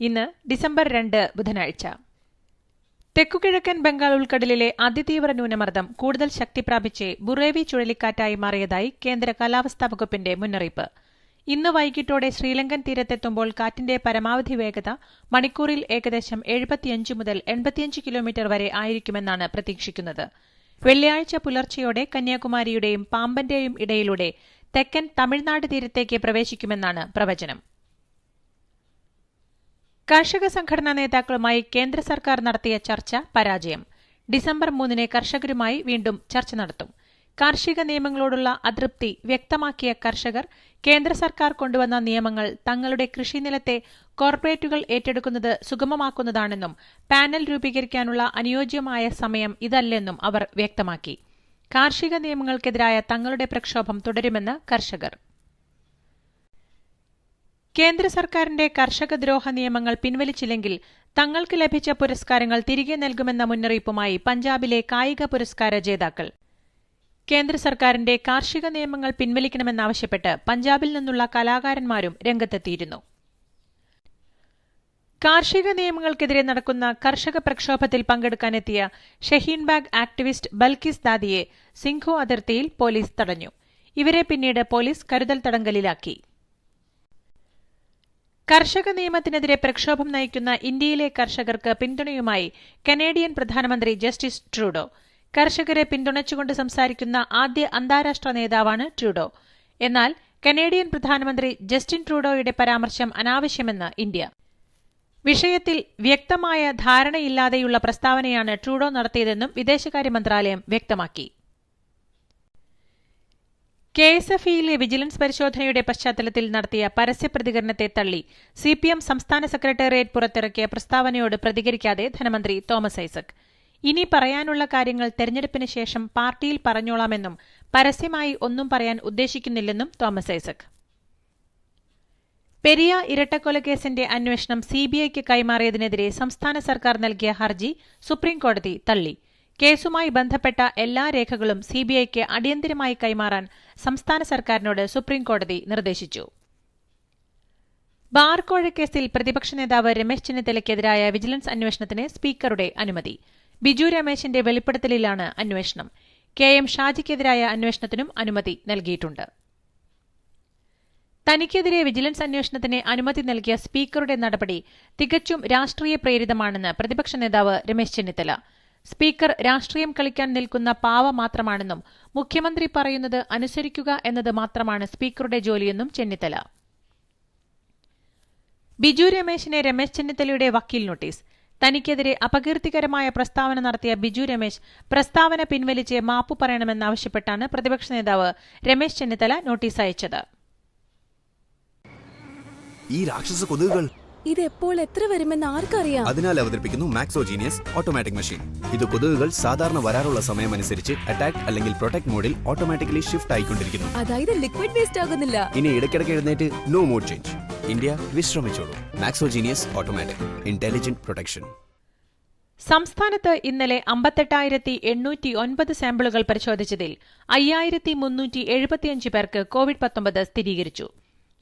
ഇന്ന് ഡിസംബർ രണ്ട് ബുധനാഴ്ച. തെക്കുകിഴക്കൻ ബംഗാൾ ഉൾക്കടലിലെ അതിതീവ്ര ന്യൂനമർദ്ദം കൂടുതൽ ശക്തി പ്രാപിച്ച് ബുറേവി ചുഴലിക്കാറ്റായി മാറിയതായി കേന്ദ്ര കാലാവസ്ഥാ വകുപ്പിന്റെ മുന്നറിയിപ്പ്. ഇന്ന് വൈകിട്ടോടെ ശ്രീലങ്കൻ തീരത്തെത്തുമ്പോൾ കാറ്റിന്റെ പരമാവധി വേഗത മണിക്കൂറിൽ ഏകദേശം എഴുപത്തിയഞ്ച് മുതൽ എൺപത്തിയഞ്ച് കിലോമീറ്റർ വരെ ആയിരിക്കുമെന്നാണ് പ്രതീക്ഷിക്കുന്നത്. വെള്ളിയാഴ്ച പുലർച്ചെയോടെ കന്യാകുമാരിയുടെയും പാമ്പന്റെയും ഇടയിലൂടെ തെക്കൻ തമിഴ്നാട് തീരത്തേക്ക് പ്രവേശിക്കുമെന്നാണ് പ്രവചനം. കർഷക സംഘടനാ നേതാക്കളുമായി കേന്ദ്ര സർക്കാർ നടത്തിയ ചർച്ച പരാജയം. ഡിസംബർ മൂന്നിന് കർഷകരുമായി വീണ്ടും ചർച്ച നടത്തും. കാർഷിക നിയമങ്ങളോടുള്ള അതൃപ്തി വ്യക്തമാക്കിയ കർഷകർ കേന്ദ്ര സർക്കാർ കൊണ്ടുവന്ന നിയമങ്ങൾ തങ്ങളുടെ കൃഷിനിലത്തെ കോർപ്പറേറ്റുകൾ ഏറ്റെടുക്കുന്നത് സുഗമമാക്കുന്നതാണെന്നും പാനൽ രൂപീകരിക്കാനുള്ള അനുയോജ്യമായ സമയം ഇതല്ലെന്നും അവർ വ്യക്തമാക്കി. കാർഷിക നിയമങ്ങൾക്കെതിരായ തങ്ങളുടെ പ്രക്ഷോഭം തുടരുമെന്ന് കർഷകർ. കേന്ദ്ര സർക്കാരിന്റെ കർഷക ദ്രോഹ നിയമങ്ങൾ പിൻവലിച്ചില്ലെങ്കിൽ തങ്ങൾക്ക് ലഭിച്ച പുരസ്കാരങ്ങൾ തിരികെ നൽകുമെന്ന മുന്നറിയിപ്പുമായി പഞ്ചാബിലെ കായിക പുരസ്കാര ജേതാക്കൾ. കേന്ദ്ര സർക്കാരിന്റെ കാർഷിക നിയമങ്ങൾ പിൻവലിക്കണമെന്നാവശ്യപ്പെട്ട് പഞ്ചാബിൽ നിന്നുള്ള കലാകാരന്മാരും രംഗത്തെത്തിയിരുന്നു. കാർഷിക നിയമങ്ങൾക്കെതിരെ നടക്കുന്ന കർഷക പ്രക്ഷോഭത്തിൽ പങ്കെടുക്കാനെത്തിയ ഷഹീൻബാഗ് ആക്ടിവിസ്റ്റ് ബൽക്കിസ് ദാദിയെ സിംഘു അതിർത്തിയിൽ പോലീസ് തടഞ്ഞു. ഇവരെ പിന്നീട് പോലീസ് കരുതൽ തടങ്കലിലാക്കി. കർഷക നിയമത്തിനെതിരെ പ്രക്ഷോഭം നയിക്കുന്ന ഇന്ത്യയിലെ കർഷകർക്ക് പിന്തുണയുമായി കനേഡിയൻ പ്രധാനമന്ത്രി ജസ്റ്റിസ് ട്രൂഡോ. കർഷകരെ പിന്തുണച്ചുകൊണ്ട് സംസാരിക്കുന്ന ആദ്യ അന്താരാഷ്ട്ര നേതാവാണ് ട്രൂഡോ. എന്നാൽ കനേഡിയൻ പ്രധാനമന്ത്രി ജസ്റ്റിൻ ട്രൂഡോയുടെ പരാമർശം അനാവശ്യമെന്ന് ഇന്ത്യ. വിഷയത്തിൽ വ്യക്തമായ ധാരണയില്ലാതെയുള്ള പ്രസ്താവനയാണ് ട്രൂഡോ നടത്തിയതെന്നും വിദേശകാര്യ മന്ത്രാലയം വ്യക്തമാക്കി. കെ എസ് എഫ് ഇയിലെ വിജിലൻസ് പരിശോധനയുടെ പശ്ചാത്തലത്തിൽ നടത്തിയ പരസ്യപ്രതികരണത്തെ തള്ളി സി പി എം സംസ്ഥാന സെക്രട്ടേറിയറ്റ് പുറത്തിറക്കിയ പ്രസ്താവനയോട് പ്രതികരിക്കാതെ ധനമന്ത്രി തോമസ് ഐസക്. ഇനി പറയാനുള്ള കാര്യങ്ങൾ തെരഞ്ഞെടുപ്പിന് ശേഷം പാർട്ടിയിൽ പറഞ്ഞോളാമെന്നും പരസ്യമായി ഒന്നും പറയാൻ ഉദ്ദേശിക്കുന്നില്ലെന്നും തോമസ് ഐസക്. പെരിയ ഇരട്ടക്കൊലക്കേസിന്റെ അന്വേഷണം സിബിഐക്ക് കൈമാറിയതിനെതിരെ സംസ്ഥാന സർക്കാർ നൽകിയ ഹർജി സുപ്രീംകോടതി തള്ളി. കേസുമായി ബന്ധപ്പെട്ട എല്ലാ രേഖകളും സിബിഐക്ക് അടിയന്തരമായി കൈമാറാൻ സംസ്ഥാന സർക്കാരിനോട് സുപ്രീംകോടതി നിർദ്ദേശിച്ചു. ബാർകോഴ കേസിൽ പ്രതിപക്ഷ നേതാവ് രമേശ് ചെന്നിത്തലയ്ക്കെതിരായ വിജിലൻസ് അന്വേഷണത്തിന് സ്പീക്കറുടെ അനുമതി. ബിജു രമേശിന്റെ വെളിപ്പെടുത്തലിലാണ് അന്വേഷണം. കെ എം ഷാജിക്കെതിരായ അന്വേഷണത്തിനും അനുമതി നൽകിയിട്ടുണ്ട്. തനിക്കെതിരെ വിജിലൻസ് അന്വേഷണത്തിന് അനുമതി നൽകിയ സ്പീക്കറുടെ നടപടി തികച്ചും രാഷ്ട്രീയ പ്രേരിതമാണെന്ന് പ്രതിപക്ഷ നേതാവ് രമേശ് ചെന്നിത്തല. സ്പീക്കർ രാഷ്ട്രീയം കളിക്കാൻ നിൽക്കുന്ന പാവ മാത്രമാണെന്നും മുഖ്യമന്ത്രി പറയുന്നത് അനുസരിക്കുക എന്നത് മാത്രമാണ് സ്പീക്കറുടെ ജോലിയെന്നും ചെന്നിത്തല. ബിജു രമേശിനെ രമേശ് ചെന്നിത്തലയുടെ വക്കീൽ നോട്ടീസ്. തനിക്കെതിരെ അപകീർത്തികരമായ പ്രസ്താവന നടത്തിയ ബിജു രമേശ് പ്രസ്താവന പിൻവലിച്ച് മാപ്പു പറയണമെന്നാവശ്യപ്പെട്ടാണ് പ്രതിപക്ഷ നേതാവ് രമേശ് ചെന്നിത്തല നോട്ടീസ് അയച്ചത്. ഈ രാക്ഷസ കൊതുകുകൾ ഇത് എപ്പോൾ എത്ര വരുമെന്ന് ആർക്കറിയാം? അതിനാൽ അവതരിപ്പിക്കുന്നു മാക്സോജീനിയസ് ഓട്ടോമാറ്റിക് മെഷീൻ ഇത് കൊതുകുകൾ സാധാരണ വരാറുള്ള സമയമനുസരിച്ച് അറ്റാക്ക് അല്ലെങ്കിൽ പ്രൊട്ടക്ട് മോഡിൽ ഓട്ടോമാറ്റിക്കലി ഷിഫ്റ്റ് ആയിക്കൊണ്ടിരിക്കുന്നു. അതായത് ലിക്വിഡ് വേസ്റ്റ് ആകുന്നില്ല. ഇനി ഇടയ്ക്കിടയ്ക്ക് എഴുന്നേറ്റ് no mode change India വിശ്രമിച്ചോളൂ. Maxo Genius automatic intelligent protection സംസ്ഥാനത്ത് ഇന്നലെ അമ്പത്തെട്ടായിരത്തി എണ്ണൂറ്റി ഒൻപത് സാമ്പിളുകൾ പരിശോധിച്ചതിൽ അയ്യായിരത്തി മുന്നൂറ്റി എഴുപത്തിയഞ്ച് പേർക്ക് കോവിഡ് പത്തൊമ്പത് സ്ഥിരീകരിച്ചു.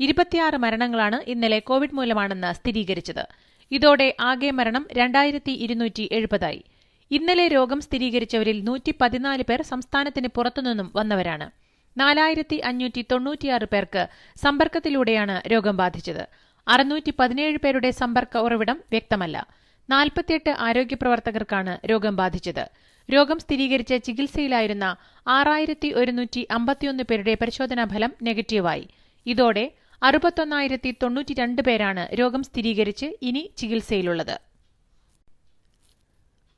ഇരുപത്തിയാറ് മരണങ്ങളാണ് ഇന്നലെ കോവിഡ് മൂലമാണെന്ന് സ്ഥിരീകരിച്ചത്. ഇതോടെ ആകെ മരണം രണ്ടായിരത്തി ഇരുന്നൂറ്റി എഴുപതായി ഇന്നലെ രോഗം സ്ഥിരീകരിച്ചവരിൽ നൂറ്റി പതിനാല് പേർ സംസ്ഥാനത്തിന് പുറത്തുനിന്നും വന്നവരാണ്. നാലായിരത്തി അഞ്ഞൂറ്റി തൊണ്ണൂറ്റിയാറ് പേർക്ക് സമ്പർക്കത്തിലൂടെയാണ് രോഗം ബാധിച്ചത്. അറുന്നൂറ്റി പതിനേഴ് പേരുടെ സമ്പർക്ക ഉറവിടം വ്യക്തമല്ല. നാൽപ്പത്തിയെട്ട് ആരോഗ്യ പ്രവർത്തകർക്കാണ് രോഗം ബാധിച്ചത്. രോഗം സ്ഥിരീകരിച്ച ചികിത്സയിലായിരുന്ന ആറായിരത്തി ഒരുന്നൂറ്റി അമ്പത്തിയൊന്ന് പേരുടെ പരിശോധനാഫലം നെഗറ്റീവായി. ഇതോടെ അറുപത്തൊന്നായിരത്തി തൊണ്ണൂറ്റിരണ്ട് പേരാണ് രോഗം സ്ഥിരീകരിച്ച് ഇനി ചികിത്സയിലുള്ളത്.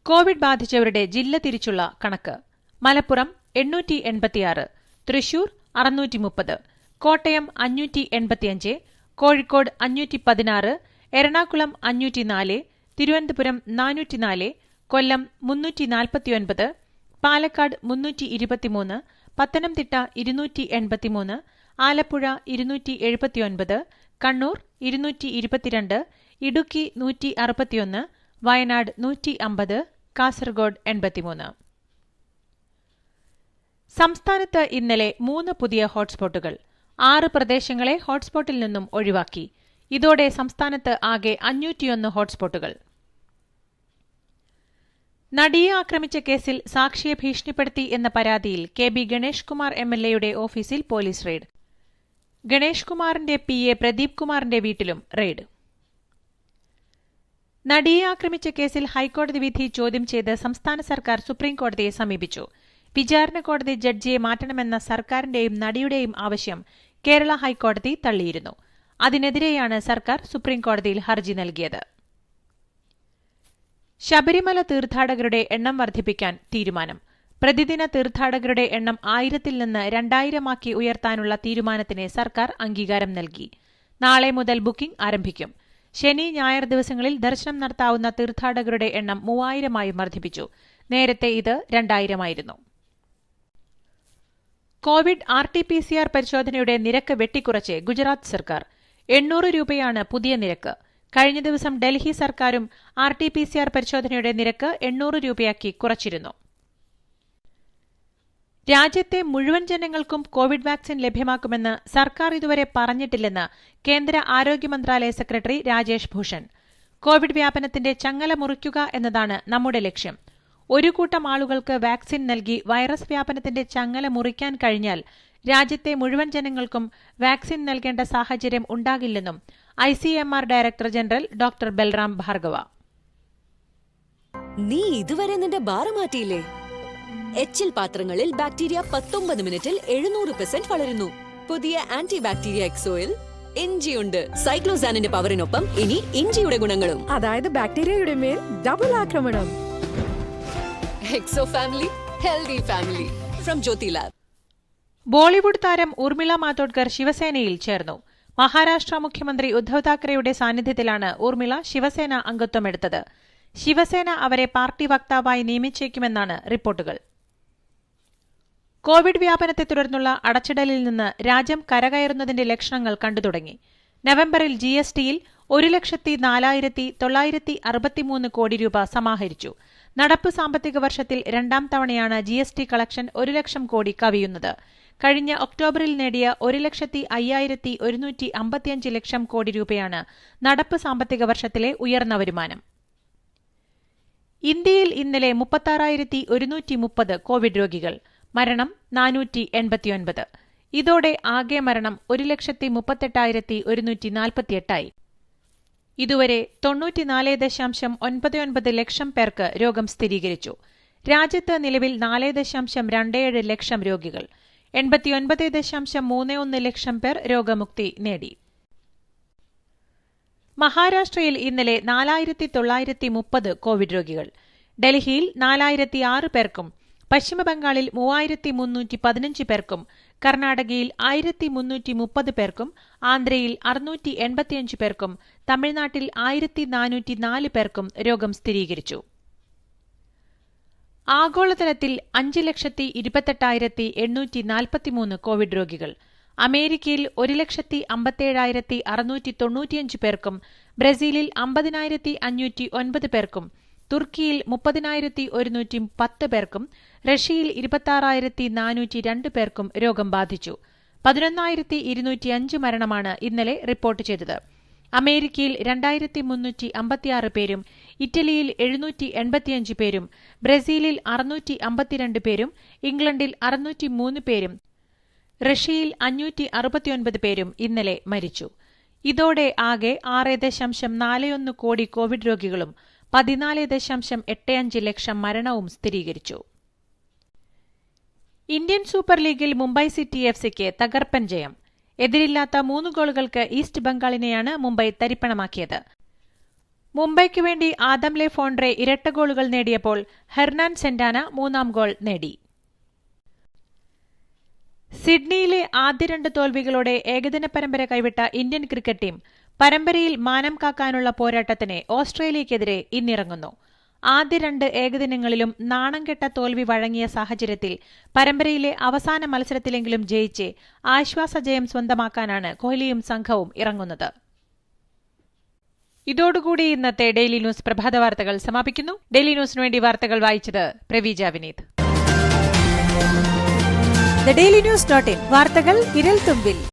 കോവിഡ് ബാധിച്ചവരുടെ ജില്ല തിരിച്ചുള്ള കണക്ക്. മലപ്പുറം എണ്ണൂറ്റി എൺപത്തിയാറ് തൃശൂർ അറുന്നൂറ്റി മുപ്പത് കോട്ടയം അഞ്ഞൂറ്റി എൺപത്തിയഞ്ച് കോഴിക്കോട് അഞ്ഞൂറ്റി പതിനാറ് എറണാകുളം അഞ്ഞൂറ്റിനാല് തിരുവനന്തപുരം നാനൂറ്റിനാല് കൊല്ലം മുന്നൂറ്റി നാൽപ്പത്തിയൊൻപത് പാലക്കാട് മുന്നൂറ്റി ഇരുപത്തിമൂന്ന് പത്തനംതിട്ട ഇരുന്നൂറ്റി എൺപത്തിമൂന്ന് ആലപ്പുഴ ഇരുന്നൂറ്റി എഴുപത്തിയൊൻപത് കണ്ണൂർ ഇരുന്നൂറ്റി ഇരുപത്തിരണ്ട് ഇടുക്കി നൂറ്റി അറുപത്തിയൊന്ന് വയനാട് നൂറ്റി അമ്പത് കാസർഗോഡ് എൺപത്തിമൂന്ന്. സംസ്ഥാനത്ത് ഇന്നലെ മൂന്ന് പുതിയ ഹോട്ട്സ്പോട്ടുകൾ ആറ് പ്രദേശങ്ങളെ ഹോട്ട്സ്പോട്ടിൽ നിന്നും ഒഴിവാക്കി. ഇതോടെ സംസ്ഥാനത്ത് ആകെ അഞ്ഞൂറ്റിയൊന്ന് ഹോട്ട്സ്പോട്ടുകൾ. നടിയെ ആക്രമിച്ച കേസിൽ സാക്ഷിയെ ഭീഷണിപ്പെടുത്തി എന്ന പരാതിയിൽ K B Ganesh Kumar M L എയുടെ ഓഫീസിൽ പോലീസ് റെയ്ഡ്. ഗണേഷ് കുമാറിന്റെ പി എ പ്രദീപ് കുമാറിന്റെ വീട്ടിലും റെയ്ഡ്. നടിയെ ആക്രമിച്ച കേസിൽ ഹൈക്കോടതി വിധി ചോദ്യം ചെയ്ത് സംസ്ഥാന സർക്കാർ സുപ്രീംകോടതിയെ സമീപിച്ചു. വിചാരണ കോടതി ജഡ്ജിയെ മാറ്റണമെന്ന സർക്കാരിന്റെയും നടിയുടെയും ആവശ്യം കേരള ഹൈക്കോടതി തള്ളിയിരുന്നു. അതിനെതിരെയാണ് സർക്കാർ സുപ്രീംകോടതിയിൽ ഹർജി നൽകിയത്. ശബരിമല തീർത്ഥാടകരുടെ എണ്ണം വർദ്ധിപ്പിക്കാൻ തീരുമാനം. പ്രതിദിന തീർത്ഥാടകരുടെ എണ്ണം ആയിരത്തിൽ നിന്ന് രണ്ടായിരമാക്കി ഉയർത്താനുള്ള തീരുമാനത്തിന് സർക്കാർ അംഗീകാരം നൽകി. നാളെ മുതൽ ബുക്കിംഗ് ആരംഭിക്കും. ശനി ഞായർ ദിവസങ്ങളിൽ ദർശനം നടത്താവുന്ന തീർത്ഥാടകരുടെ എണ്ണം മൂവായിരമായും വർദ്ധിപ്പിച്ചു. നേരത്തെ ഇത് രണ്ടായിരമായിരുന്നു. Covid R T P C R പരിശോധനയുടെ നിരക്ക് വെട്ടിക്കുറച്ച് ഗുജറാത്ത് സർക്കാർ. എണ്ണൂറ് രൂപയാണ് പുതിയ നിരക്ക്. കഴിഞ്ഞ ദിവസം ഡൽഹി സർക്കാരും R T P C R പരിശോധനയുടെ നിരക്ക് എണ്ണൂറ് രൂപയാക്കി കുറച്ചിരുന്നു. രാജ്യത്തെ മുഴുവൻ ജനങ്ങൾക്കും കോവിഡ് വാക്സിൻ ലഭ്യമാക്കുമെന്ന് സർക്കാർ ഇതുവരെ പറഞ്ഞിട്ടില്ലെന്ന് കേന്ദ്ര ആരോഗ്യ മന്ത്രാലയ സെക്രട്ടറി രാജേഷ് ഭൂഷൺ. കോവിഡ് വ്യാപനത്തിന്റെ ചങ്ങല മുറിക്കുക എന്നതാണ് നമ്മുടെ ലക്ഷ്യം. ഒരു കൂട്ടം ആളുകൾക്ക് വാക്സിൻ നൽകി വൈറസ് വ്യാപനത്തിന്റെ ചങ്ങല മുറിക്കാൻ കഴിഞ്ഞാൽ രാജ്യത്തെ മുഴുവൻ ജനങ്ങൾക്കും വാക്സിൻ നൽകേണ്ട സാഹചര്യം ഉണ്ടാകില്ലെന്നും I C M R director general doctor Balram Bhargava. നീ ഇതുവരെ നിന്റെ ബാറ് മാറ്റിയില്ലേ? എച്ചിൽ പാത്രങ്ങളിൽ ബാക്ടീരിയ പത്തൊമ്പത് മിനിറ്റിൽ എഴുന്നൂറ് പെർസെന്റ് വളരുന്നു. പുതിയ ആന്റി ബാക്ടീരിയ എക്സോയിൽ ഇഞ്ചിയുണ്ട്. സൈക്ലോസാനിന്റെ പവറിനൊപ്പം ഇനി ഇഞ്ചിയുടെ ഗുണങ്ങളും. അതായത് ബാക്ടീരിയയുടെ മേൽ ഡബിൾ ആക്രമണം. Exo family healthy family from Jyothy lab Bollywood താരം ഉർമിള മാതോഡ്കർ ശിവസേനയിൽ ചേർന്നു. മഹാരാഷ്ട്ര മുഖ്യമന്ത്രി ഉദ്ധവ് താക്കറെയുടെ സാന്നിധ്യത്തിലാണ് ഉർമിള ശിവസേന അംഗത്വമെടുത്തത് ശിവസേന അവരെ പാർട്ടി വക്താവായി നിയമിച്ചേക്കുമെന്നാണ് റിപ്പോർട്ടുകൾ. കോവിഡ് വ്യാപനത്തെ തുടർന്നുള്ള അടച്ചിടലിൽ നിന്ന് രാജ്യം കരകയറുന്നതിന്റെ ലക്ഷണങ്ങൾ കണ്ടു തുടങ്ങി. നവംബറിൽ ജി എസ് ടിയിൽ ഒരു ലക്ഷത്തി നാലായിരത്തി തൊള്ളായിരത്തി അറുപത്തിമൂന്ന് കോടി രൂപ സമാഹരിച്ചു. നടപ്പ് സാമ്പത്തിക വർഷത്തിൽ രണ്ടാം തവണയാണ് ജി എസ് ടി കളക്ഷൻ ഒരു ലക്ഷം കോടി കവിയുന്നത്. കഴിഞ്ഞ ഒക്ടോബറിൽ നേടിയ ഒരു ലക്ഷത്തി അയ്യായിരത്തി ഒരുന്നൂറ്റി അമ്പത്തിയഞ്ച് ലക്ഷം കോടി രൂപയാണ് നടപ്പ് സാമ്പത്തിക വർഷത്തിലെ ഉയർന്ന വരുമാനം. ഇന്ത്യയിൽ ഇന്നലെ മുപ്പത്താറായിരത്തി ഒരുന്നൂറ്റി മുപ്പത് കോവിഡ് രോഗികൾ. മരണം നാനൂറ്റി എൺപത്തിയൊൻപത് ഇതോടെ ആകെ മരണം ഒരു ലക്ഷത്തി മുപ്പത്തെട്ടായിരത്തി ഒരുന്നൂറ്റി നാൽപ്പത്തിയെട്ടായി ഇതുവരെ തൊണ്ണൂറ്റിനാല് ദശാംശം ഒൻപത് ഒൻപത് ലക്ഷം പേർക്ക് രോഗം സ്ഥിരീകരിച്ചു. രാജ്യത്ത് നിലവിൽ നാല് ദശാംശം രണ്ടേഴ് ലക്ഷം രോഗികൾ. എൺപത്തിയൊൻപത് ദശാംശം മൂന്ന് ഒന്ന് ലക്ഷം പേർ രോഗമുക്തി നേടി. മഹാരാഷ്ട്രയിൽ ഇന്നലെ നാലായിരത്തി തൊള്ളായിരത്തി മുപ്പത് കോവിഡ് രോഗികൾ. ഡൽഹിയിൽ നാലായിരത്തി ആറ് പേർക്കും പശ്ചിമബംഗാളിൽ മൂവായിരത്തി മുന്നൂറ്റി പതിനഞ്ച് പേർക്കും കർണാടകയിൽ ആയിരത്തി മുന്നൂറ്റി മുപ്പത് പേർക്കും ആന്ധ്രയിൽ അറുന്നൂറ്റി എൺപത്തിയഞ്ച് പേർക്കും തമിഴ്നാട്ടിൽ ആയിരത്തി നാനൂറ്റി നാല് പേർക്കും രോഗം സ്ഥിരീകരിച്ചു. ആഗോളതലത്തിൽ അഞ്ച് ലക്ഷത്തി ഇരുപത്തെട്ടായിരത്തി എണ്ണൂറ്റി നാൽപ്പത്തിമൂന്ന് കോവിഡ് രോഗികൾ അമേരിക്കയിൽ ഒരു ലക്ഷത്തി അമ്പത്തേഴായിരത്തി അറുന്നൂറ്റി തൊണ്ണൂറ്റിയഞ്ച് പേർക്കും ബ്രസീലിൽ അമ്പതിനായിരത്തി അഞ്ഞൂറ്റി ഒൻപത് പേർക്കും തുർക്കിയിൽ മുപ്പതിനായിരത്തി ഒരുന്നൂറ്റി പത്ത് പേർക്കും റഷ്യയിൽ ഇരുപത്താറായിരത്തി നാനൂറ്റി രണ്ട് പേർക്കും രോഗം ബാധിച്ചു. പതിനൊന്നായിരത്തി ഇരുന്നൂറ്റി അഞ്ച് മരണമാണ് ഇന്നലെ റിപ്പോർട്ട് ചെയ്തത്. അമേരിക്കയിൽ രണ്ടായിരത്തി മുന്നൂറ്റി അമ്പത്തിയാറ് പേരും ഇറ്റലിയിൽ എഴുന്നൂറ്റി എൺപത്തിയഞ്ച് പേരും ബ്രസീലിൽ അറുന്നൂറ്റി അമ്പത്തിരണ്ട് പേരും ഇംഗ്ലണ്ടിൽ അറുന്നൂറ്റി മൂന്ന് പേരും റഷ്യയിൽ അഞ്ഞൂറ്റി അറുപത്തിയൊൻപത് പേരും ഇന്നലെ മരിച്ചു. ഇതോടെ ആകെ ആറ് ദശാംശം നാല് കോടി കോവിഡ് രോഗികളും പതിനാല് ദശാംശം എട്ട് അഞ്ച് ലക്ഷം മരണവും സ്ഥിരീകരിച്ചു. ഇന്ത്യൻ സൂപ്പർ ലീഗിൽ മുംബൈ സിറ്റി എഫ് സിക്ക് തകർപ്പൻ ജയം. എതിരില്ലാത്ത മൂന്ന് ഗോളുകൾക്ക് ഈസ്റ്റ് ബംഗാളിനെയാണ് മുംബൈ തരിപ്പണമാക്കിയത്. മുംബൈക്ക് വേണ്ടി ആദംലെ ഫോൺഡ്രെ ഇരട്ട ഗോളുകൾ നേടിയപ്പോൾ ഹെർനാൻ സെന്റാന മൂന്നാം ഗോൾ നേടി. സിഡ്നിയിലെ ആദ്യ രണ്ട് തോൽവികളോടെ ഏകദിന പരമ്പര കൈവിട്ട ഇന്ത്യൻ ക്രിക്കറ്റ് ടീം പരമ്പരയിൽ മാനം കാക്കാനുള്ള പോരാട്ടത്തിന് ഓസ്ട്രേലിയക്കെതിരെ ഇന്നിറങ്ങുന്നു. ആദ്യ രണ്ട് ഏകദിനങ്ങളിലും നാണം കെട്ട തോൽവി വഴങ്ങിയ സാഹചര്യത്തിൽ പരമ്പരയിലെ അവസാന മത്സരത്തിലെങ്കിലും ജയിച്ച് ആശ്വാസജയം സ്വന്തമാക്കാനാണ് കോഹ്ലിയും സംഘവും ഇറങ്ങുന്നത്. ഇതോടുകൂടി ഇന്നത്തെ ഡെയിലി ന്യൂസ് പ്രഭാത വാർത്തകൾ സമാപിക്കുന്നു. ഡെയിലി ന്യൂസിന് വേണ്ടി വാർത്തകൾ വായിച്ചത് Praveeja Vineeth. Daily news dot in. വാർത്തകൾ വിരൽ തുമ്പിൽ.